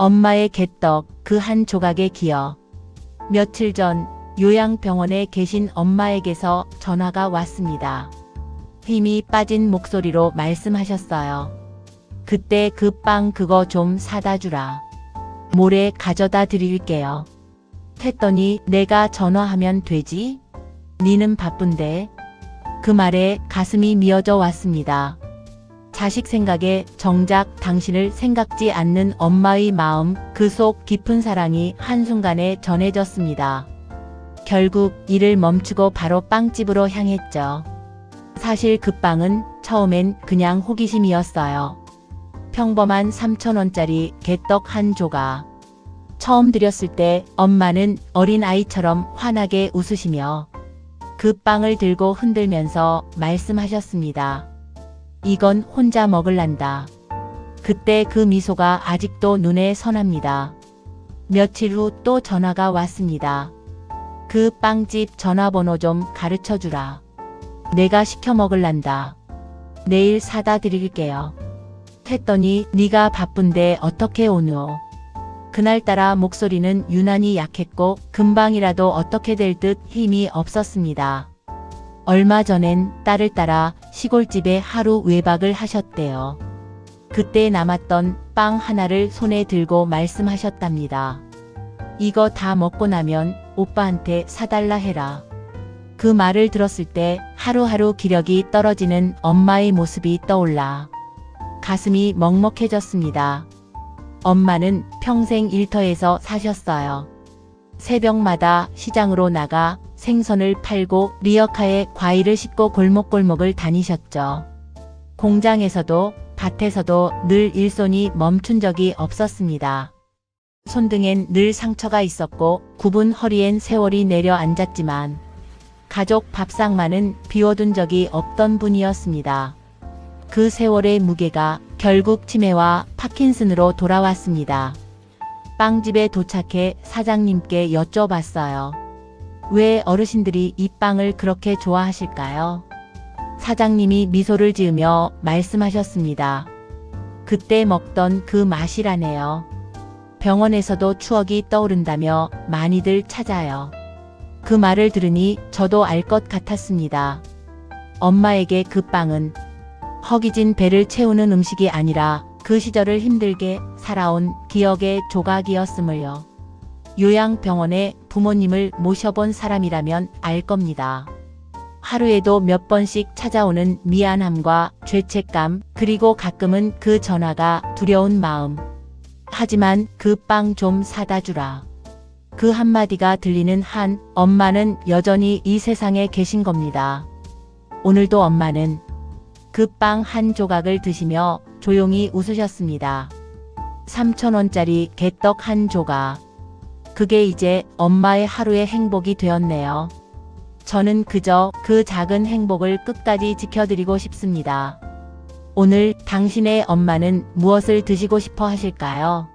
엄마의 개떡 그 한 조각에 기어 며칠 전 요양병원에 계신 엄마에게서 전화가 왔습니다. 힘이 빠진 목소리로 말씀하셨어요. 그때 그 빵 그거 좀 사다 주라. 모레 가져다 드릴게요. 했더니 내가 전화하면 되지? 니는 바쁜데. 그 말에 가슴이 미어져 왔습니다. 자식 생각에 정작 당신을 생각지 않는 엄마의 마음, 그 속 깊은 사랑이 한순간에 전해졌습니다. 결국 일을 멈추고 바로 빵집으로 향했죠. 사실 그 빵은 처음엔 그냥 호기심이었어요. 평범한 3,000원짜리 개떡 한 조각. 처음 드렸을 때 엄마는 어린 아이처럼 환하게 웃으시며 그 빵을 들고 흔들면서 말씀하셨습니다. 이건 혼자 먹을란다. 그때 그 미소가 아직도 눈에 선합니다. 며칠 후 또 전화가 왔습니다. 그 빵집 전화번호 좀 가르쳐 주라. 내가 시켜 먹을란다. 내일 사다 드릴게요. 했더니 네가 바쁜데 어떻게 오누? 그날따라 목소리는 유난히 약했고 금방이라도 어떻게 될 듯 힘이 없었습니다. 얼마 전엔 딸을 따라 시골집에 하루 외박을 하셨대요. 그때 남았던 빵 하나를 손에 들고 말씀하셨답니다. 이거 다 먹고 나면 오빠한테 사달라 해라. 그 말을 들었을 때 하루하루 기력이 떨어지는 엄마의 모습이 떠올라 가슴이 먹먹해졌습니다. 엄마는 평생 일터에서 사셨어요. 새벽마다 시장으로 나가 생선을 팔고 리어카에 과일을 싣고 골목골목을 다니셨죠. 공장에서도 밭에서도 늘 일손이 멈춘 적이 없었습니다. 손등엔 늘 상처가 있었고 굽은 허리엔 세월이 내려앉았지만 가족 밥상만은 비워둔 적이 없던 분이었습니다. 그 세월의 무게가 결국 치매와 파킨슨으로 돌아왔습니다. 빵집에 도착해 사장님께 여쭤봤어요. 왜 어르신들이 이 빵을 그렇게 좋아하실까요? 사장님이 미소를 지으며 말씀하셨습니다. 그때 먹던 그 맛이라네요. 병원에서도 추억이 떠오른다며 많이들 찾아요. 그 말을 들으니 저도 알 것 같았습니다. 엄마에게 그 빵은 허기진 배를 채우는 음식이 아니라 그 시절을 힘들게 살아온 기억의 조각이었음을요. 요양병원에 부모님을 모셔본 사람이라면 알 겁니다. 하루에도 몇 번씩 찾아오는 미안함과 죄책감, 그리고 가끔은 그 전화가 두려운 마음. 하지만 그 빵 좀 사다 주라. 그 한마디가 들리는 한 엄마는 여전히 이 세상에 계신 겁니다. 오늘도 엄마는 그 빵 한 조각을 드시며 조용히 웃으셨습니다. 3천원짜리 개떡 한 조각. 그게 이제 엄마의 하루의 행복이 되었네요. 저는 그저 그 작은 행복을 끝까지 지켜드리고 싶습니다. 오늘 당신의 엄마는 무엇을 드시고 싶어 하실까요?